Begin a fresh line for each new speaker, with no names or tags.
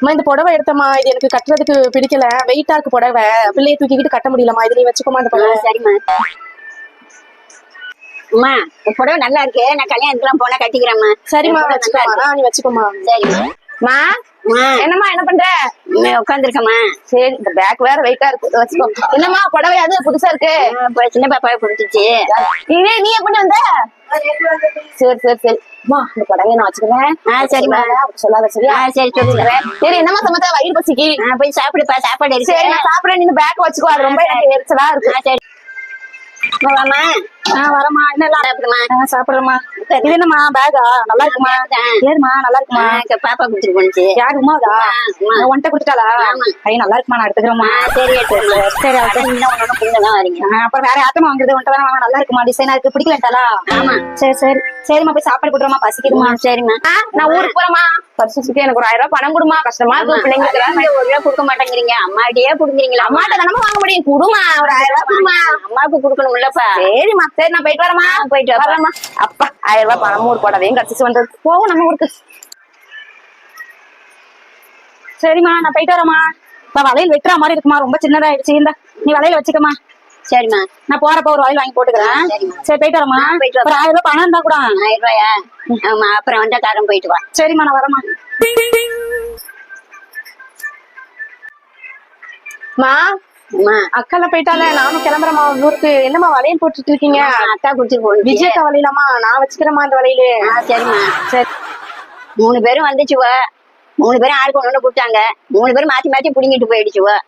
அம்மா இந்த புடவை எடுத்தம்மா இது எனக்கு கட்டுறதுக்கு பிடிக்கல. வெயிட்டா இருக்கு புடவை. பிள்ளைய தூக்கிக்கிட்டு கட்ட முடியலம்மா. இது நீ வச்சுக்கோமா இந்த புடவை.
சரிம்மா. அம்மா இந்த புடவை நல்லா இருக்கு. நான் கல்யாணத்துக்குலாம் போனா கட்டிக்கிறேம்மா.
சரிம்மா வச்சுக்கோமா நீ வச்சுக்கோமா.
சரிம்மா.
என்னம்மா என்ன பண்ற?
உட்காந்துருக்கம்மா
சரி இந்த பேக் வேற வெயிட்டா இருக்கு. வச்சுக்கோ. என்னம்மா புடவை அது புதுசா இருக்கு?
சின்ன பாப்பாவை கொடுத்துச்சு
இதே நீ எப்படி வந்த? சரி சரி சரி. அம்மா இந்த புடவைய நான் வச்சுக்கிறேன்.
ஆ சரிம்மா.
சொல்லாத சரியா?
ஆ சரி சொல்லுங்க
சரி. என்னம்மா சமத்தா வயிறு பசிக்கு?
போய் சாப்பிடுப்பா சாப்பாடு
சரி நான் சாப்பிடுறேன். நீ பேக் வச்சுக்கோ. அது ரொம்ப எனக்கு எரிச்சலா இருக்கு.
சரி. வாமா
ஆ வரமா என்னலாம்
சாப்பிடுமா?
சாப்பிடுறேம்மா இது என்னம்மா? பேகா நல்லா இருக்குமா? ஏறுமா நல்லா இருக்குமா?
பாப்பா கொடுத்துட்டு போனுச்சு
யாரு உமாவதா
உமா.
ஒன்ட்ட கொடுத்துட்டாளா?
ஆமா.
ஐ நல்லா இருக்குமா? நான் எடுத்துக்கிறேம்மா.
ஆ சரி சரி
அப்புறம் வேற யார்ட்டமா வாங்குறது? உன்ட்ட தானே வாங்க நல்லா இருக்குமா? டிசைனா இருக்கு. பிடிக்கலட்டாளா சரி சரி. சரிம்மா போய் சாப்பாடு போட்டுருமா பசிக்குதுமா
சரிம்மா.
நான் ஊருக்கு போறேம்மா. பரிசுக்கு எனக்கு ஒரு ஆயிரம் ரூபாய் பணம் கொடுமா கஷ்டமா இருக்கு. பிள்ளைங்களுக்கு
ஒரு ரூபா கொடுக்க மாட்டேங்கிறீங்க. அம்மாட்டியே கொடுக்குறீங்களா?
அம்மாட்ட தானமா வாங்க முடியும். குடுமா ஒரு ஆயிரம் ரூபாய் கொடுமா
அம்மாவுக்கு கொடுக்கணும்லப்பா
சரிம்மா சரி நான் போயிட்டு வரமா
போயிட்டு.
வரேம்மா. அப்பா ஆயிரம் ரூபாய் பணமும் ஒரு புடவையும் கடிச்சு வந்தது போவோம் நம்ம ஊருக்கு. சரிம்மா நான் போயிட்டு வரேம்மா. இப்ப வளையல் வெட்டுற மாதிரி இருக்குமா? ரொம்ப சின்னதாயிடுச்சு. இந்த நீ வளையல் வச்சுக்கமா
சரிம்மா.
நான் போறப்ப ஒரு வளையல் வாங்கி போட்டுக்கிறேன். சரி போயிட்டு வரேம்மா.
ஆ, போயிட்டு வா.
ஒரு ஆயிரம் ரூபாய் பணம் இருந்தா கூட.
ஆயிரம் ரூபாயா ஆமா அப்புறம் வந்தா காரம் போயிட்டு வா.
சரிம்மா நான் வரேம்மா. மா
அம்மா
அக்கால போயிட்டால நானும் கிளம்புறேம்மா. ஊருக்கு என்னம்மா வளையல் போட்டுட்டு இருக்கீங்க?
அக்கா கொடுத்துட்டு போனுச்சு
விஜயக்கா வளையலாமா? நான் வச்சுக்கிறேம்மா அந்த வளையலு.
ஆ சரிம்மா.
சரி.
மூணு பேரும் வந்துச்சுவ. மூணு பேரும் ஆளுக்கு ஒண்ணு கொடுத்தாங்க. மூணு பேரும் மாத்தி மாத்தி புடுங்கிட்டு போயிடுச்சுவ.